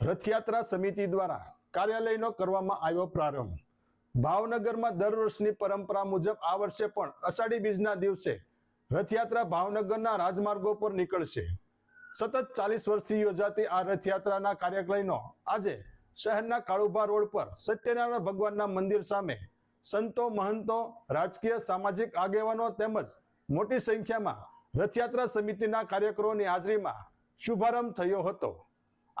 રથયાત્રા સમિતિ દ્વારા કાર્યાલયનો કરવામાં આવ્યો પ્રારંભ. ભાવનગરમાં દર વર્ષની પરંપરા મુજબ આ વર્ષે પણ અષાઢી બીજના દિવસે રથયાત્રા ભાવનગરના રાજમાર્ગો પર નીકળશે. સતત ચાલીસ વર્ષથી યોજાતી આ રથયાત્રાના કાર્યાલયનો આજે શહેરના કાળુભા રોડ પર સત્યનારાયણ ભગવાનના મંદિર સામે સંતો, મહંતો, રાજકીય, સામાજિક આગેવાનો તેમજ મોટી સંખ્યામાં રથયાત્રા સમિતિના કાર્યકરોની હાજરીમાં શુભારંભ થયો હતો.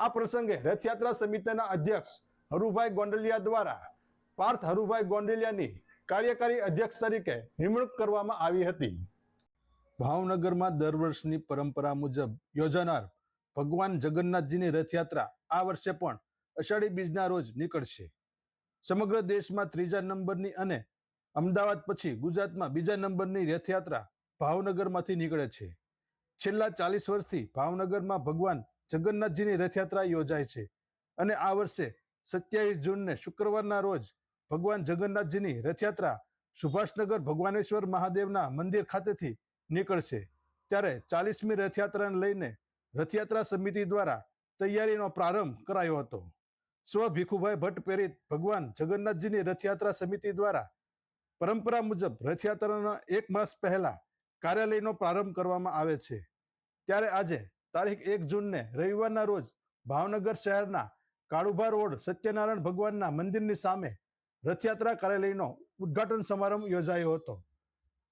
આ પ્રસંગે રથયાત્રા સમિતિના અધ્યક્ષ હરુભાઈ ગોંડલિયા દ્વારા પાર્થ હરુભાઈ ગોંડલિયાની કાર્યકારી અધ્યક્ષ તરીકે નિમણૂક કરવામાં આવી હતી. ભાવનગરમાં દર વર્ષની પરંપરા મુજબ યોજાનાર ભગવાન જગન્નાથજીની રથયાત્રા આ વર્ષે પણ અષાઢી બીજના રોજ નીકળશે. સમગ્ર દેશમાં ત્રીજા નંબરની અને અમદાવાદ પછી ગુજરાતમાં બીજા નંબરની રથયાત્રા ભાવનગરમાંથી નીકળે છે. છેલ્લા ચાલીસ વર્ષથી ભાવનગરમાં ભગવાન જગન્નાથજીની રથયાત્રા યોજાય છે અને આ વર્ષે સત્યાવીસ જૂનને શુક્રવારના રોજ ભગવાન જગન્નાથજીની રથયાત્રા સુભાષનગર ભગવાનેશ્વર મહાદેવના મંદિર ખાતેથી નીકળશે. ત્યારે ચાલીસમી રથયાત્રાને લઈને રથયાત્રા સમિતિ દ્વારા તૈયારીનો પ્રારંભ કરાયો હતો. સ્વ ભીખુભાઈ ભટ્ટ પ્રેરિત ભગવાન જગન્નાથજીની રથયાત્રા સમિતિ દ્વારા પરંપરા મુજબ રથયાત્રાના એક માસ પહેલા કાર્યાલયનો પ્રારંભ કરવામાં આવે છે. ત્યારે આજે તારીખ એક જૂનને રવિવારના રોજ ભાવનગર શહેરના કાળુભા રોડ સત્યનારાયણ ભગવાનના મંદિરની સામે રથયાત્રા કાર્યાલયનો ઉદ્ઘાટન સમારંભ યોજાયો હતો.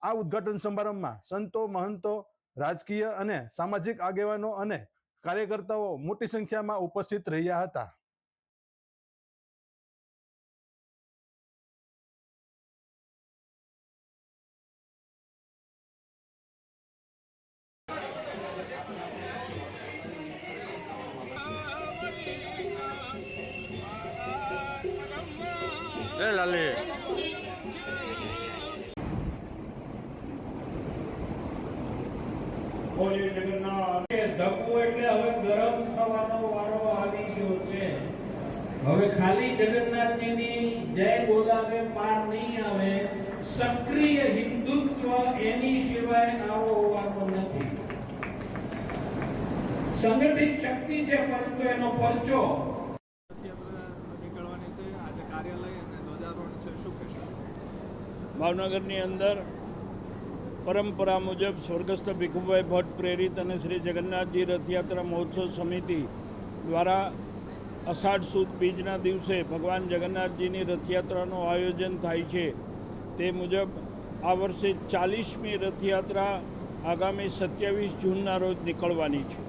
આ ઉદ્ઘાટન સમારંભમાં સંતો, મહંતો, રાજકીય અને સામાજિક આગેવાનો અને કાર્યકર્તાઓ મોટી સંખ્યામાં ઉપસ્થિત રહ્યા હતા. એ લાલી. જગન્નાથ. છે. હવે ખાલી જગન્નાથજીની જય બોલાવે, પાર નહીં આવે. સક્રિય હિન્દુત્વ એની સિવાય આવો હોવાનો નથી. સંગઠિત શક્તિ છે, પરંતુ એનો પરચો રથયાત્રા નીકળવાની છે આજે કાર્યાલય અને ધ્વજારોહણ છે શું કહેશો ભાવનગરની અંદર પરંપરા મુજબ સ્વર્ગસ્થ ભીખુભાઈ ભટ્ટ પ્રેરિત અને શ્રી જગન્નાથજી રથયાત્રા મહોત્સવ સમિતિ દ્વારા અષાઢ સુદ બીજના દિવસે ભગવાન જગન્નાથજીની રથયાત્રાનું આયોજન થાય છે. તે મુજબ આ વર્ષે ચાલીસમી રથયાત્રા આગામી સત્યાવીસ જૂનના રોજ નીકળવાની છે.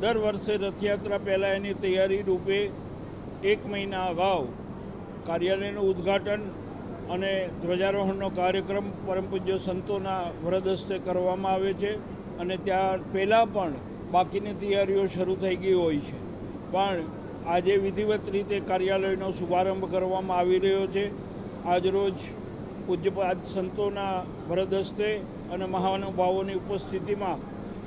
દર વર્ષે રથયાત્રા પહેલાં એની તૈયારી રૂપે એક મહિના અગાઉ કાર્યાલયનું ઉદ્ઘાટન અને ધ્વજારોહણનો કાર્યક્રમ પરમ પૂજ્ય સંતોના વરદ હસ્તે કરવામાં આવે છે અને ત્યાં પહેલાં પણ બાકીની તૈયારીઓ શરૂ થઈ ગઈ હોય છે. પણ આજે વિધિવત રીતે કાર્યાલયનો શુભારંભ કરવામાં આવી રહ્યો છે. આજરોજ પૂજ્યપાદ સંતોના વરદ હસ્તે અને મહાનુભાવોની ઉપસ્થિતિમાં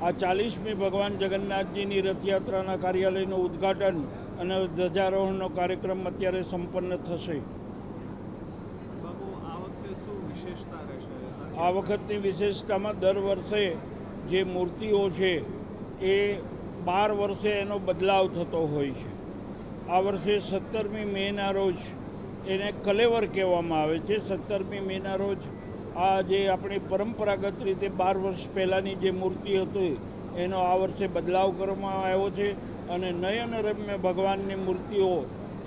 આ ચાલીસમી ભગવાન જગન્નાથજીની રથયાત્રાના કાર્યાલયનું ઉદ્ઘાટન અને ધ્વજારોહણનો કાર્યક્રમ અત્યારે સંપન્ન થશે. આ વખતની વિશેષતામાં દર વર્ષે જે મૂર્તિઓ છે, એ બાર વર્ષે એનો બદલાવ થતો હોય છે. આ વર્ષે સત્તરમી મેના રોજ એને કલેવર કહેવામાં આવે છે. સત્તરમી મેના રોજ આ જે આપણી પરંપરાગત રીતે બાર વર્ષ પહેલાંની જે મૂર્તિ હતી, એનો આ વર્ષે બદલાવ કરવામાં આવ્યો છે અને નયનરમ્ય ભગવાનની મૂર્તિઓ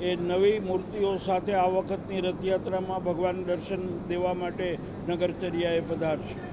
એ નવી મૂર્તિઓ સાથે આ વખતની રથયાત્રામાં ભગવાન દર્શન દેવા માટે નગરચર્યાએ પધારશે.